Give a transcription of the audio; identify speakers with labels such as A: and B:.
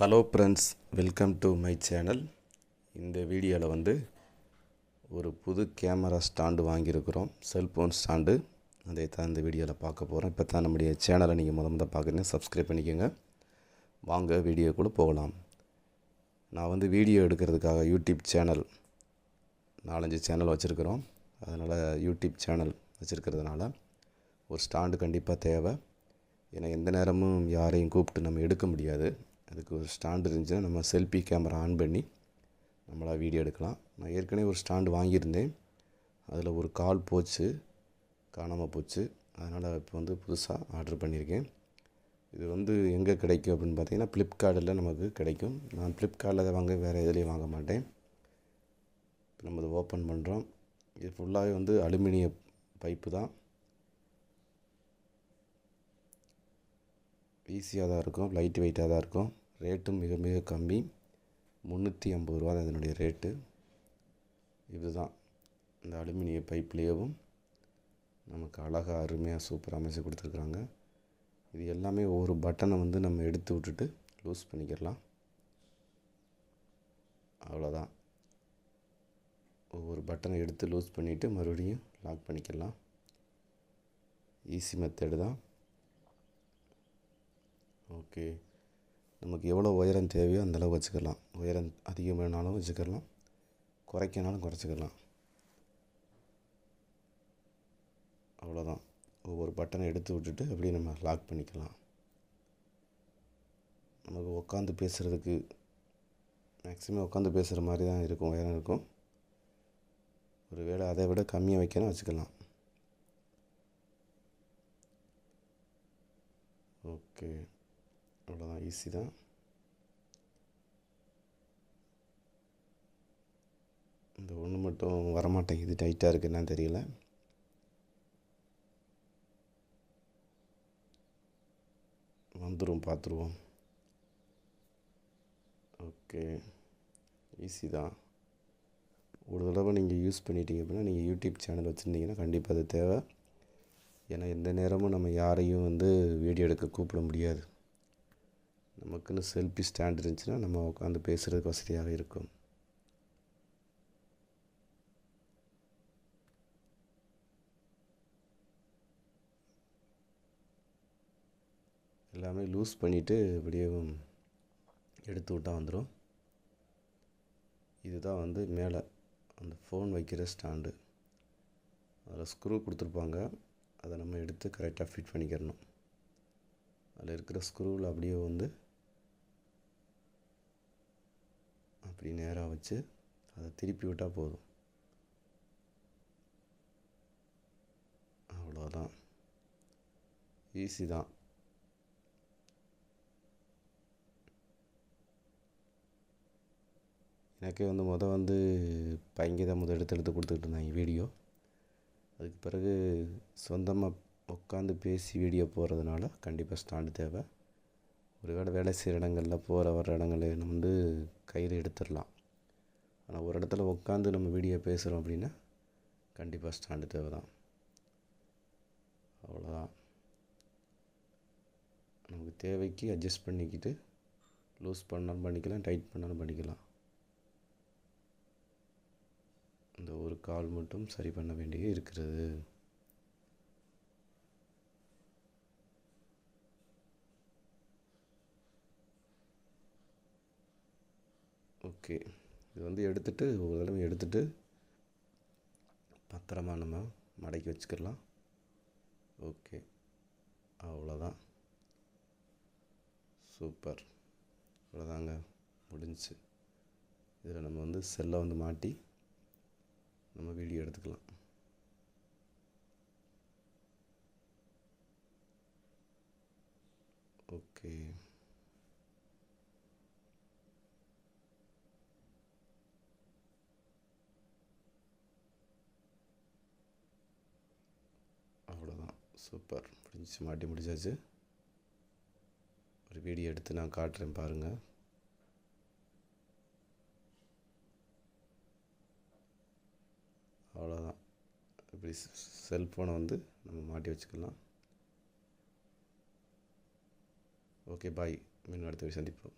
A: Hello friends welcome to my channel இந்த வீடியோவில் வந்து ஒரு புது கேமரா ஸ்டாண்டு வாங்கியிருக்கிறோம். Cellphone stand. அதை தான் இந்த வீடியோவில் பார்க்க போகிறோம் இப்போ தான் நம்முடைய சேனலை நீங்கள் முத முத பார்க்குறீங்க சப்ஸ்கிரைப் பண்ணிக்கோங்க. வாங்க வீடியோக்குள்ளே போகலாம். நான் வந்து வீடியோ எடுக்கிறதுக்காக யூடியூப் சேனல் நாலஞ்சு சேனல் வச்சுருக்கிறோம். அதனால் யூடியூப் சேனல் வச்சுருக்கிறதுனால ஒரு ஸ்டாண்டு கண்டிப்பாக தேவை. ஏன்னா எந்த நேரமும் யாரையும் கூப்பிட்டு நம்ம எடுக்க முடியாது. அதுக்கு ஒரு ஸ்டாண்டு இருந்துச்சுன்னா நம்ம செல்ஃபி கேமரா ஆன் பண்ணி நம்மளாக வீடியோ எடுக்கலாம். நான் ஏற்கனவே ஒரு ஸ்டாண்டு வாங்கியிருந்தேன். அதில் ஒரு கால் போச்சு காணாமல் போச்சு. அதனால் இப்போ வந்து புதுசாக ஆர்டர் பண்ணியிருக்கேன் இது வந்து எங்கே கிடைக்கும் அப்படின்னு பார்த்தீங்கன்னா ஃப்ளிப்கார்ட்டில் நமக்கு கிடைக்கும். நான் ஃப்ளிப்கார்ட்டில் அதை வாங்க வேறு எதுலேயும் வாங்க மாட்டேன். இப்போ நம்ம இதை ஓப்பன் பண்ணுறோம் இது ஃபுல்லாகவே வந்து அலுமினிய பைப்பு தான். ஈஸியாக தான் இருக்கும். லைட் வெயிட்டாக தான் இருக்கும். ரேட்டும் மிக மிக கம்மி. முந்நூற்றி ஐம்பது ரூபா தான் இதனுடைய ரேட்டு இதுதான். இந்த அலுமினிய பைப்லேயும் நமக்கு அழகாக அருமையாக சூப்பராக அமைச்சு கொடுத்துருக்குறாங்க. இது எல்லாமே ஒவ்வொரு பட்டனை வந்து நம்ம எடுத்து விட்டுட்டு லூஸ் பண்ணிக்கிடலாம் அவ்வளோதான் ஒவ்வொரு பட்டனை எடுத்து லூஸ் பண்ணிவிட்டு மறுபடியும் லாக் பண்ணிக்கலாம். ஈஸி மெத்தடு தான். ஓகே. நமக்கு எவ்வளோ உயரம் தேவையோ அந்தளவு வச்சுக்கலாம். உயரம் அதிகம் வேணாலும் வச்சுக்கலாம். குறைக்கனாலும் குறைச்சிக்கலாம். அவ்வளோதான் ஒவ்வொரு பட்டனை எடுத்து விட்டுட்டு அப்படியே நம்ம லாக் பண்ணிக்கலாம். நமக்கு உட்காந்து பேசுகிறதுக்கு மேக்ஸிமம் உட்காந்து பேசுகிற மாதிரி தான் இருக்கும் உயரம் இருக்கும். ஒரு வேளை அதை விட கம்மியாக வைக்கணும் வச்சுக்கலாம். ஓகே. அவ்வளோதான் ஈஸி தான். இந்த ஒன்று மட்டும் வரமாட்டேங்குது டைட்டாக இருக்குன்னா தெரியல. வந்துடும் பார்த்துருவோம் ஓகே ஈஸி தான். ஒரு தடவை நீங்கள் யூஸ் பண்ணிட்டீங்க அப்படின்னா நீங்கள் யூடியூப் சேனல் வச்சுருந்தீங்கன்னா கண்டிப்பாக அது தேவை. ஏன்னா எந்த நேரமும் நம்ம யாரையும் வந்து வீடியோ எடுக்க கூப்பிட முடியாது. நமக்குன்னு செல்ஃபி ஸ்டாண்ட் இருந்துச்சுன்னா நம்ம உட்காந்து பேசுகிறதுக்கு வசதியாக இருக்கும். எல்லாமே லூஸ் பண்ணிவிட்டு அப்படியே எடுத்து விட்டால் வந்துடும் இதுதான் வந்து மேலே அந்த ஃபோன் வைக்கிற ஸ்டாண்டு அதில் ஸ்க்ரூ கொடுத்துருப்பாங்க. அதை நம்ம எடுத்து கரெக்டாக ஃபிட் பண்ணிக்கிறணும். அதில் இருக்கிற ஸ்க்ரூவில் அப்படியே வந்து அப்படி நேராக வச்சு அதை திருப்பி விட்டால் போதும். அவ்வளோதான் ஈஸி தான். எனக்கே வந்து மொதல் வந்து பையங்க தான் முதல் எடுத்து எடுத்து கொடுத்துக்கிட்டு இருந்தாங்க வீடியோ. அதுக்கு பிறகு சொந்தமாக உட்காந்து பேசி வீடியோ போடுறதுனால கண்டிப்பாக ஸ்டாண்டு தேவை. ஒரு வேளை வேலை செய்கிற இடங்களில் போகிற வர இடங்களில் நம்ம வந்து கையில் எடுத்துடலாம். ஆனால் ஒரு இடத்துல உட்காந்து நம்ம வீடியோ பேசுகிறோம் அப்படின்னா கண்டிப்பாக ஸ்டாண்டு தேவை தான் அவ்வளோதான் நமக்கு தேவைக்கு அட்ஜஸ்ட் பண்ணிக்கிட்டு லூஸ் பண்ணாலும் பண்ணிக்கலாம் டைட் பண்ணாலும் பண்ணிக்கலாம். இந்த ஒரு கால் மட்டும் சரி பண்ண வேண்டிய இருக்கிறது. ஓகே. இது வந்து எடுத்துகிட்டு ஒரு தடவை எடுத்துகிட்டு பத்திரமா நம்ம மடக்கி வச்சுக்கலாம் ஓகே. அவ்வளோதான். சூப்பர். அவ்வளோதாங்க. முடிஞ்சு இதில் நம்ம வந்து செல்லை வந்து மாட்டி நம்ம வீடியோ எடுத்துக்கலாம். ஓகே அவ்வளோதான் சூப்பர். முடிஞ்சிச்சு மாட்டி முடிச்சாச்சு. ஒரு வீடியோ எடுத்து நான் காட்டுறேன் பாருங்கள் அவ்வளோதான் இப்படி செல்ஃபோனை வந்து நம்ம மாட்டி வச்சுக்கலாம். Okay bye. மீண்டும் அடுத்த சந்திப்போம்.